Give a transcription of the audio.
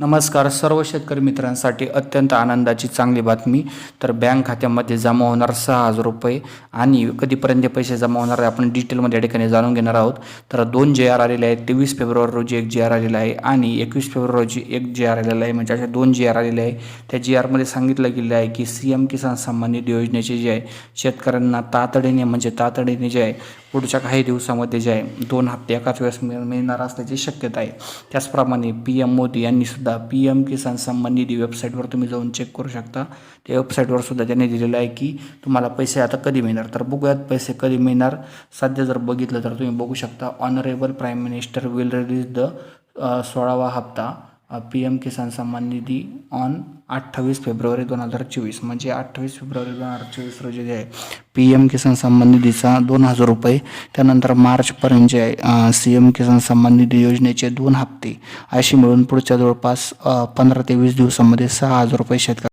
नमस्कार सर्व शेतकरी मित्रांसाठी अत्यंत आनंदाची चांगली बातमी. तर बँक खात्यामध्ये जमा होणार सहा हजार रुपये आणि कधीपर्यंत पैसे जमा होणार आहे आपण डिटेलमध्ये या ठिकाणी जाणून घेणार आहोत. तर दोन जे आर आलेले आहेत तेवीस फेब्रुवारी रोजी एक जे आर आलेला आहे आणि एकवीस फेब्रुवारी रोजी एक जे आर आलेला आहे. म्हणजे असे दोन जे आर आलेले आहे. त्या जी आरमध्ये सांगितलं गेलं आहे की सी एम किसान सन्मान निधी योजनेचे जे आहे शेतकऱ्यांना तातडीने म्हणजे तातडीने जे आहे पुढच्या काही दिवसामध्ये जे आहे दोन हप्ते एकाच वेळेस मिळ मिळणार असल्याची शक्यता आहे. त्याचप्रमाणे पी एम मोदी यांनी सुद्धा पी एम किसान सन्मान निधी वेबसाईटवर तुम्ही जाऊन चेक करू शकता. त्या वेबसाईटवर सुद्धा त्यांनी दिलेलं आहे की तुम्हाला पैसे आता कधी मिळणार? तर बघूयात पैसे कधी मिळणार? सध्या जर बघितलं तर तुम्ही बघू शकता honourable prime minister will release the सोळावा हप्ता. पी एम किसान सन्मान निधी ऑन अठ्ठावीस फेब्रुवारी दोन हजार चोवीस. म्हणजे अठ्ठावीस फेब्रुवारी दोन हजार चोवीस रोजी जे आहे पी एम किसान सन्मान निधीचा दोन हजार रुपये त्यानंतर मार्चपर्यंत जे आहे सी एम किसान सन्मान निधी योजनेचे दोन हप्ते अशी मिळून पुढच्या जवळपास पंधरा ते वीस दिवसामध्ये सहा हजार रुपये शेतकऱ्या